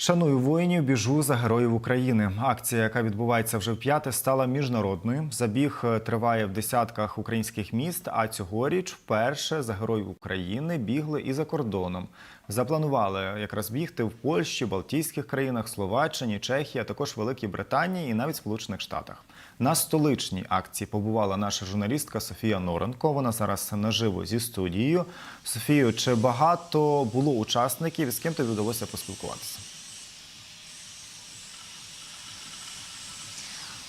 Шаную воїнів, біжу за героїв України. Акція, яка відбувається вже вп'яте, стала міжнародною. Забіг е, триває в десятках українських міст. А цьогоріч вперше за героїв України бігли і за кордоном. Запланували якраз бігти в Польщі, Балтійських країнах, Словаччині, Чехії, а також Великій Британії і навіть Сполучених Штатах. На столичній акції побувала наша журналістка Софія Норенко. Вона зараз наживо зі студією. Софію, чи багато було учасників з ким тобі вдалося поспілкуватися?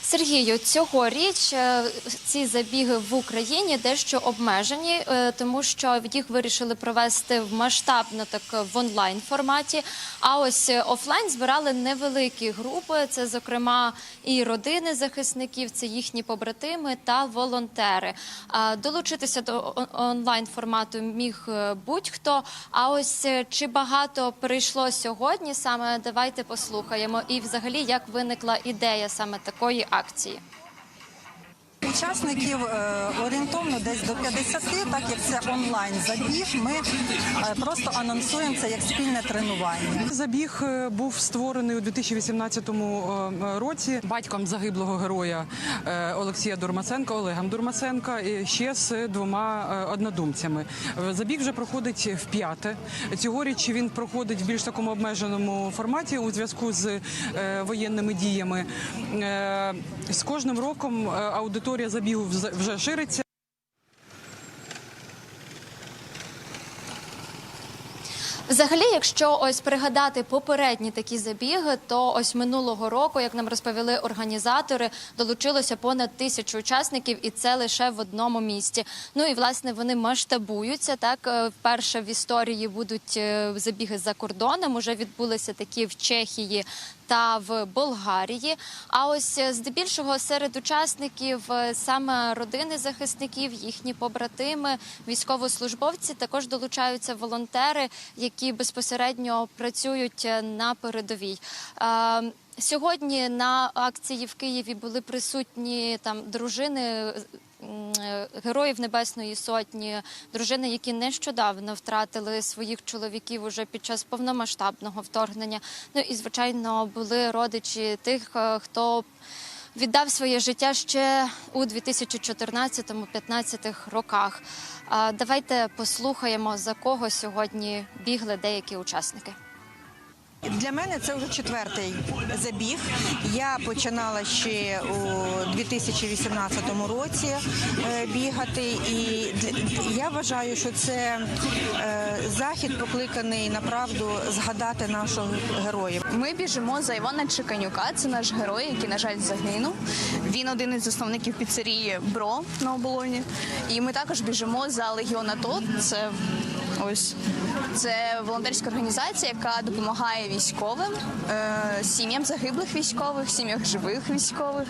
Сергію, цьогоріч е, ці забіги в Україні дещо обмежені, е, тому що їх вирішили провести в масштабно так е, в онлайн форматі. А ось офлайн збирали невеликі групи. Це, зокрема, і родини захисників, це їхні побратими та волонтери. Долучитися до онлайн формату міг будь-хто. А ось чи багато прийшло сьогодні? Саме давайте послухаємо. І, взагалі, як виникла ідея саме такої акції акції. Учасників е, орієнтовно десь до 50, так як це онлайн забіг. Ми е, просто анонсуємо це як спільне тренування. Забіг е, був створений у 2018 е, році батьком загиблого героя Олексія Дурмаценка, Олегом Дурмаценка, ще з двома однодумцями. Забіг вже проходить в п'яте. Цьогоріч він проходить в більш такому обмеженому форматі у зв'язку з воєнними діями. З кожним роком е, аудиторія забігу вже шириться. Взагалі, якщо ось пригадати попередні такі забіги, то ось минулого року, як нам розповіли організатори, долучилося понад тисячу учасників, і це лише в одному місті. Ну і власне вони масштабуються. Так Е, вперше в історії будуть е, забіги за кордоном. Уже відбулися такі в Чехії. Та в Болгарії, а ось е, здебільшого серед учасників е, саме родини захисників, їхні побратими, військовослужбовці також долучаються волонтери, які безпосередньо працюють е, на передовій. Сьогодні на акції в Києві були присутні там дружини героїв Небесної Сотні, дружини, які нещодавно втратили своїх чоловіків уже під час повномасштабного вторгнення. Ну і звичайно були родичі тих, е, хто віддав своє життя ще у 2014-15 роках. Давайте послухаємо за кого сьогодні бігли деякі учасники. Для мене це вже четвертий забіг. Я починала ще у 2018 році е, бігати, і я вважаю, що це е, захід покликаний направду згадати нашого героя. Ми біжимо за Івана Чеканюка. Це наш герой, який, на жаль, загинув. Він один із засновників піцерії Бро на оболоні. І ми також біжимо за Легіон АТО. Це ось це волонтерська організація, яка допомагає військовим, е, сім'ям загиблих військових, сім'ях живих військових.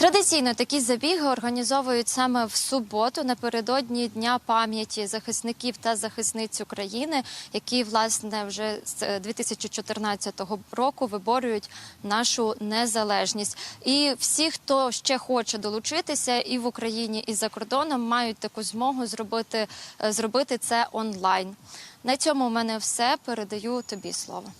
Традиційно такі забіги організовують саме в суботу напередодні Дня пам'яті захисників та захисниць України, які власне вже з 2014 року виборюють нашу незалежність. І всі, хто ще хоче долучитися, і в Україні, і за кордоном, мають таку змогу зробити, е, зробити це онлайн. На цьому у мене все. Передаю тобі слово.